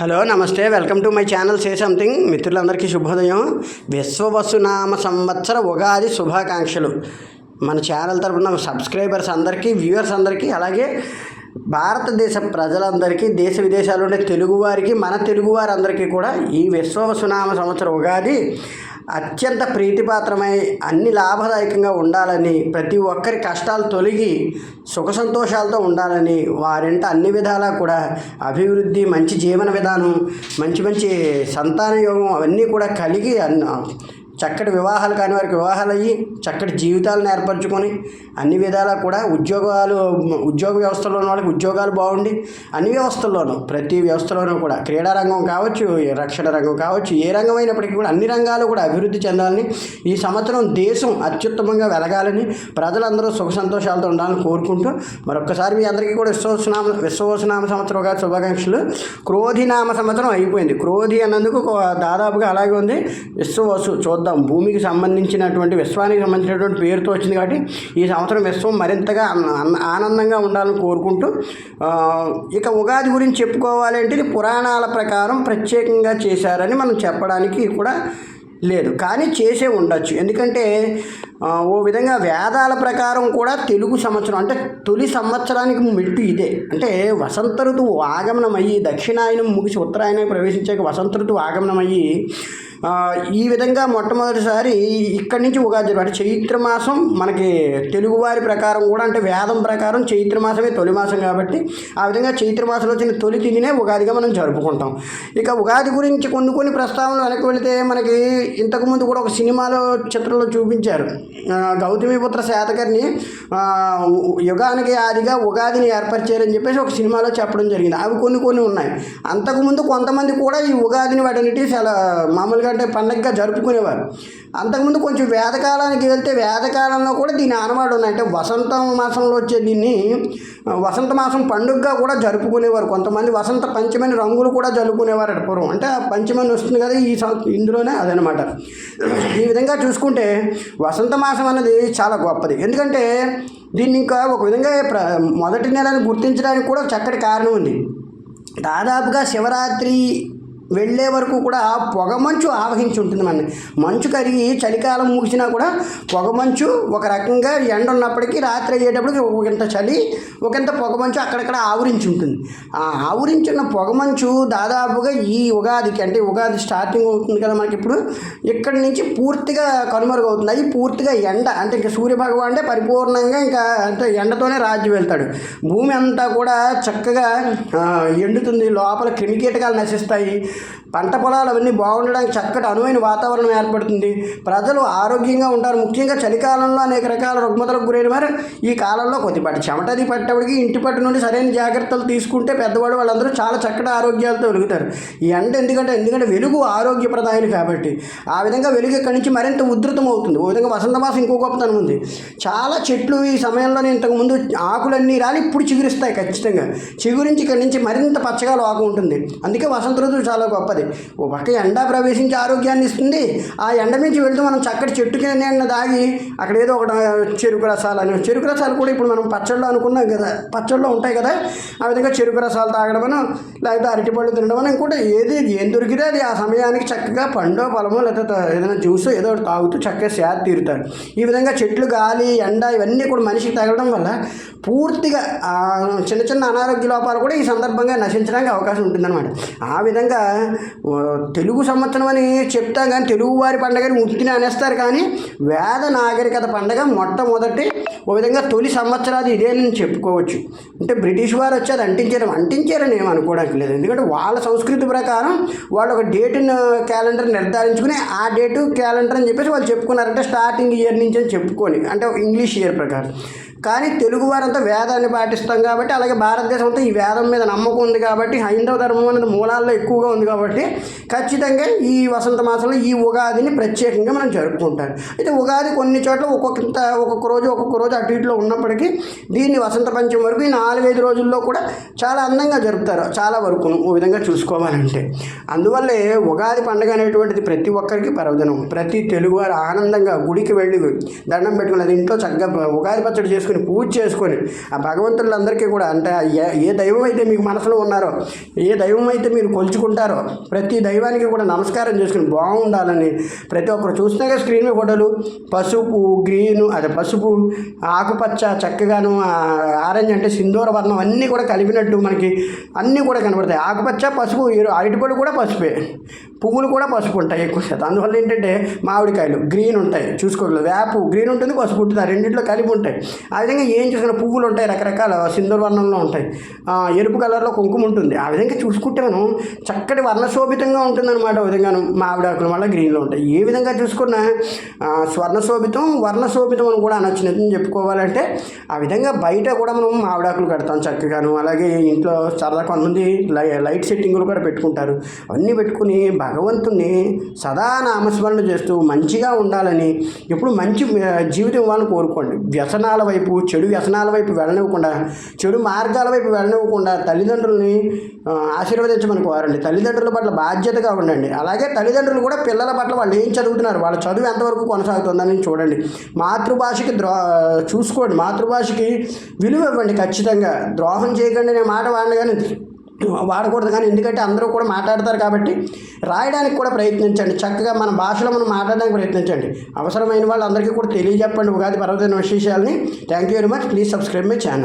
Hello నమస్తే. Welcome to my channel. Say something. మిత్రులందరికీ శుభోదయం. విశ్వవసునామ సంవత్సర ఉగాది శుభాకాంక్షలు. మన ఛానల్ తరఫున సబ్స్క్రైబర్స్ అందరికీ వ్యూవర్స్ అందరికీ అలాగే భారతదేశ ప్రజలందరికీ దేశ విదేశాలు ఉండే తెలుగువారికి మన తెలుగువారందరికీ కూడా ఈ విశ్వవసునామ సంవత్సర ఉగాది అత్యంత ప్రీతిపాత్రమై అన్ని లాభదాయకంగా ఉండాలని ప్రతి ఒక్కరి కష్టాలు తొలగి సుఖ సంతోషాలతో ఉండాలని వారింట అన్ని విధాలా కూడా అభివృద్ధి మంచి జీవన విధానం మంచి మంచి సంతాన యోగం అవన్నీ కూడా కలిగి అన్న చక్కటి వివాహాలు కాని వారికి వివాహాలు అయ్యి చక్కటి జీవితాలను ఏర్పరచుకొని అన్ని విధాలా కూడా ఉద్యోగాలు ఉద్యోగ వ్యవస్థలో ఉన్న వాళ్ళకి ఉద్యోగాలు బాగుండి అన్ని వ్యవస్థల్లోనూ ప్రతి వ్యవస్థలోనూ కూడా క్రీడా రంగం కావచ్చు రక్షణ రంగం కావచ్చు ఏ రంగం అయినప్పటికీ కూడా అన్ని రంగాలు కూడా అభివృద్ధి చెందాలని ఈ సంవత్సరం దేశం అత్యుత్తమంగా వెలగాలని ప్రజలందరూ సుఖ సంతోషాలతో ఉండాలని కోరుకుంటూ మరొకసారి మీ అందరికీ కూడా విశ్వవసనామ విశ్వవసనామ సంవత్సరం ఉగాది శుభాకాంక్షలు. క్రోధినామ సంవత్సరం అయిపోయింది. క్రోధి అన్నందుకు ఒక దాదాపుగా అలాగే ఉంది. విశ్వవసు చూద్దాం. భూమికి సంబంధించినటువంటి విశ్వానికి సంబంధించినటువంటి పేరుతో వచ్చింది కాబట్టి ఈ సంవత్సరం విశ్వం మరింతగా అన్న- ఆనందంగా ఉండాలని కోరుకుంటూ ఇక ఉగాది గురించి చెప్పుకోవాలి అంటే ఇది పురాణాల ప్రకారం ప్రత్యేకంగా చేశారని మనం చెప్పడానికి కూడా లేదు. కానీ చేసే ఉండొచ్చు. ఎందుకంటే ఓ విధంగా వేదాల ప్రకారం కూడా తెలుగు సంవత్సరం అంటే తొలి సంవత్సరానికి మెట్టు ఇదే. అంటే వసంత ఋతువు ఆగమనం అయ్యి దక్షిణాయనం ముగిసి ఉత్తరాయణం ప్రవేశించాక వసంత ఋతువు ఆగమనం అయ్యి ఈ విధంగా మొట్టమొదటిసారి ఇక్కడి నుంచి ఉగాది అంటే చైత్ర మాసం మనకి తెలుగువారి ప్రకారం కూడా అంటే వేదం ప్రకారం చైత్ర మాసమే తొలి మాసం కాబట్టి ఆ విధంగా చైత్రమాసంలో వచ్చిన తొలి తిథినే ఉగాదిగా మనం జరుపుకుంటాం. ఇక ఉగాది గురించి కొన్ని కొన్ని ప్రస్తావనలు వెనక్కి వెళితే మనకి ఇంతకుముందు కూడా ఒక సినిమాలో చిత్రంలో చూపించారు. గౌతమిపుత్ర శాతకర్ని యుగానికి ఆదిగా ఉగాదిని ఏర్పరిచారని చెప్పేసి ఒక సినిమాలో చెప్పడం జరిగింది. అవి కొన్ని కొన్ని ఉన్నాయి. అంతకుముందు కొంతమంది కూడా ఈ ఉగాదిని వాటన్నిటి చాలా మామూలుగా అంటే పండగగా జరుపుకునేవారు. అంతకుముందు కొంచెం వేదకాలానికి వెళ్తే వేదకాలంలో కూడా దీని ఆనవాడు ఉన్నాయి. అంటే వసంత మాసంలో వచ్చే దీన్ని వసంత మాసం పండుగగా కూడా జరుపుకునేవారు. కొంతమంది వసంత పంచమని రంగులు కూడా జరుపుకునేవారు అటు పూర్వం. అంటే ఆ పంచమని వస్తుంది కదా ఈ ఇందులోనే అదనమాట. ఈ విధంగా చూసుకుంటే వసంత మాసం అన్నది చాలా గొప్పది. ఎందుకంటే దీన్ని ఇంకా ఒక విధంగా ప్ర మొదటి నెలని గుర్తించడానికి కూడా చక్కటి కారణం ఉంది. దాదాపుగా శివరాత్రి వెళ్ళే వరకు కూడా పొగమంచు ఆవహించి ఉంటుంది మన మంచు కరిగి చలికాలం ముగిసినా కూడా పొగమంచు ఒక రకంగా ఎండ ఉన్నప్పటికీ రాత్రి అయ్యేటప్పటికి ఒకంత చలి ఒకంత పొగమంచు అక్కడక్కడ ఆవరించి ఉంటుంది. ఆ ఆవరించిన పొగమంచు దాదాపుగా ఈ ఉగాదికి అంటే ఉగాది స్టార్టింగ్ అవుతుంది కదా మనకి ఇప్పుడు. ఇక్కడి నుంచి పూర్తిగా కనుమరుగవుతుంది. అది పూర్తిగా ఎండ అంటే ఇంకా సూర్యభగవానుడే పరిపూర్ణంగా ఇంకా అంటే ఎండతోనే రాజ్యం వెళ్తాడు. భూమి అంతా కూడా చక్కగా ఎండుతుంది. లోపల క్రిమికీటకాలు నశిస్తాయి. పంట పొలాలు అవన్నీ బాగుండడానికి చక్కటి అనువైన వాతావరణం ఏర్పడుతుంది. ప్రజలు ఆరోగ్యంగా ఉంటారు. ముఖ్యంగా చలికాలంలో అనేక రకాల రుగ్మతలకు గురైన వారు ఈ కాలంలో కొద్దిపాటి చెమటది పట్టేప్పటికి ఇంటి పట్టు నుండి సరైన జాగ్రత్తలు తీసుకుంటే పెద్దవాడు వాళ్ళందరూ చాలా చక్కటి ఆరోగ్యాలతో వెలుగుతారు ఈ ఎండ ఎందుకంటే ఎందుకంటే వెలుగు ఆరోగ్యప్రదాయని కాబట్టి ఆ విధంగా వెలుగు ఇక్కడి నుంచి మరింత ఉధృతం అవుతుంది ఓ విధంగా వసంత మాసం ఇంకో గొప్పతనం ఉంది. చాలా చెట్లు ఈ సమయంలోనే ఇంతకుముందు ఆకులన్నీ రాలి ఇప్పుడు చిగురిస్తాయి ఖచ్చితంగా. చిగురించి ఇక్కడి నుంచి మరింత పచ్చగా లోకం ఉంటుంది. అందుకే వసంత ఋతువు చాలా గొప్పది. ఓ పక్క ఎండ ప్రవేశించి ఆరోగ్యాన్ని ఇస్తుంది. ఆ ఎండ మీద వెళ్తూ మనం చక్కటి చెట్టు కింద దాగి అక్కడ ఏదో ఒకటి చెరుకు రసాలు అని చెరుకు రసాలు కూడా ఇప్పుడు మనం పచ్చళ్ళు అనుకున్నాం కదా పచ్చళ్ళు ఉంటాయి కదా ఆ విధంగా చెరుకు రసాలు తాగడమనో లేకపోతే అరటిపళ్ళు తినడం ఇంకోటి ఏది ఏం దొరికితే అది ఆ సమయానికి చక్కగా పండో పొలమో లేకపోతే ఏదైనా జ్యూస్ ఏదో ఒకటి తాగుతూ చక్కగా సేద తీరుతారు. ఈ విధంగా చెట్లు గాలి ఎండ ఇవన్నీ కూడా మనిషికి తగలడం వల్ల పూర్తిగా చిన్న చిన్న అనారోగ్య లోపాలు కూడా ఈ సందర్భంగా నశించడానికి అవకాశం ఉంటుందన్నమాట. ఆ విధంగా తెలుగు సంవత్సరం అని చెప్తా కానీ తెలుగు వారి పండగని ఉత్తిని అనేస్తారు కానీ వేద నాగరికత పండగ మొట్టమొదటి ఓ విధంగా తొలి సంవత్సరాది ఇదే నేను చెప్పుకోవచ్చు. అంటే బ్రిటిష్ వారు వచ్చి అది అంటించారు. అంటించారని ఏమి అనుకోవడానికి లేదు. ఎందుకంటే వాళ్ళ సంస్కృతి ప్రకారం వాళ్ళు ఒక డేటును క్యాలెండర్ నిర్ధారించుకుని ఆ డేటు క్యాలెండర్ అని చెప్పేసి వాళ్ళు చెప్పుకున్నారంటే స్టార్టింగ్ ఇయర్ నుంచి అని చెప్పుకొని అంటే ఇంగ్లీష్ ఇయర్ ప్రకారం. కానీ తెలుగు వారంతా వేదాన్ని పాటిస్తాం కాబట్టి అలాగే భారతదేశం అంతా ఈ వేదం మీద నమ్మకం ఉంది కాబట్టి హైందవ ధర్మం అనేది మూలాల్లో ఎక్కువగా ఉంది కాబట్టి ఖచ్చితంగా ఈ వసంత మాసంలో ఈ ఉగాదిని ప్రత్యేకంగా మనం జరుపుకుంటాం అయితే ఉగాది కొన్ని చోట్ల ఒక్కొక్క ఒక్కొక్క రోజు ఒక్కొక్క రోజు అటు ఇటులో ఉన్నప్పటికీ దీన్ని వసంత పంచమి వరకు ఈ నాలుగైదు రోజుల్లో కూడా చాలా అందంగా జరుపుతారు చాలా వరకు ఓ విధంగా చూసుకోవాలంటే. అందువల్లే ఉగాది పండుగ అనేటువంటిది ప్రతి ఒక్కరికి పర్వదినం. ప్రతి తెలుగువారు ఆనందంగా గుడికి వెళ్ళి దండం పెట్టుకుని అది ఇంట్లో చక్కగా ఉగాది పచ్చడి చేసుకుని చేసుకుని పూజ చేసుకొని ఆ భగవంతులందరికీ కూడా అంటే ఏ ఏ దైవం అయితే మీకు మనసులో ఉన్నారో ఏ దైవం అయితే మీరు కొలుచుకుంటారో ప్రతి దైవానికి కూడా నమస్కారం చేసుకుని బాగుండాలని ప్రతి ఒక్కరు చూస్తున్నాగా స్క్రీన్ మీద ఫోటోలు. పసుపు గ్రీను అదే పసుపు ఆకుపచ్చ చక్కగాను ఆరెంజ్ అంటే సింధూర వర్ణం అన్నీ కూడా కలిపినట్టు మనకి అన్నీ కూడా కనబడతాయి. ఆకుపచ్చ పసుపు అరటిపళ్ళు కూడా పసుపే. పువ్వులు కూడా పసుపు ఉంటాయి ఎక్కువ శాతం. అందువల్ల ఏంటంటే మామిడికాయలు గ్రీన్ ఉంటాయి. చూసుకోగలరు. వేపు గ్రీన్ ఉంటుంది పసుపు ఉంటుంది. ఆ రెండింటిలో కలిపి ఉంటాయి. ఆ విధంగా ఏం చూసిన పువ్వులు ఉంటాయి రకరకాల సింధూర వర్ణంలో ఉంటాయి. ఎరుపు కలర్లో కుంకుమ ఉంటుంది. ఆ విధంగా చూసుకుంటాను చక్కటి వర్ణశోభితంగా ఉంటుందన్నమాట ఆ విధంగా మామిడాకులు మళ్ళీ గ్రీన్లో ఉంటాయి. ఏ విధంగా చూసుకున్నా స్వర్ణశోభితం వర్ణశోభితం అని కూడా అనొచ్చు చెప్పుకోవాలంటే ఆ విధంగా బయట కూడా మనం మామిడాకులు కడతాం చక్కగాను. అలాగే ఇంట్లో సరదా కొంతమంది లై లైట్ సెట్టింగులు కూడా పెట్టుకుంటారు. అవన్నీ పెట్టుకుని భగవంతుని సదా నామస్మరణ చేస్తూ మంచిగా ఉండాలని ఎప్పుడు మంచి జీవితం ఇవ్వాలని కోరుకోండి. వ్యసనాల వైపు చెడు వ్యసనాల వైపు వెళ్ళనివ్వకుండా చెడు మార్గాల వైపు వెళ్ళనివ్వకుండా తల్లిదండ్రుల్ని ఆశీర్వదించమని కోరండి తల్లిదండ్రుల పట్ల బాధ్యతగా ఉండండి. అలాగే తల్లిదండ్రులు కూడా పిల్లల పట్ల వాళ్ళు ఏం చదువుతున్నారు వాళ్ళ చదువు ఎంతవరకు కొనసాగుతుందని చూడండి. మాతృభాషకి ద్రో చూసుకోండి. మాతృభాషకి విలువ ఇవ్వండి ఖచ్చితంగా. ద్రోహం చేయకండి అనే మాట వాడిన కానీ వాడకూడదు. కానీ ఎందుకంటే అందరూ కూడా మాట్లాడతారు కాబట్టి రాయడానికి కూడా ప్రయత్నించండి. చక్కగా మన భాషలో మనం మాట్లాడడానికి ప్రయత్నించండి. అవసరమైన వాళ్ళు అందరికీ కూడా తెలియజెప్పండి. ఉగాది పర్వదిన విశేషాలని. Thank you very much. Please subscribe my channel.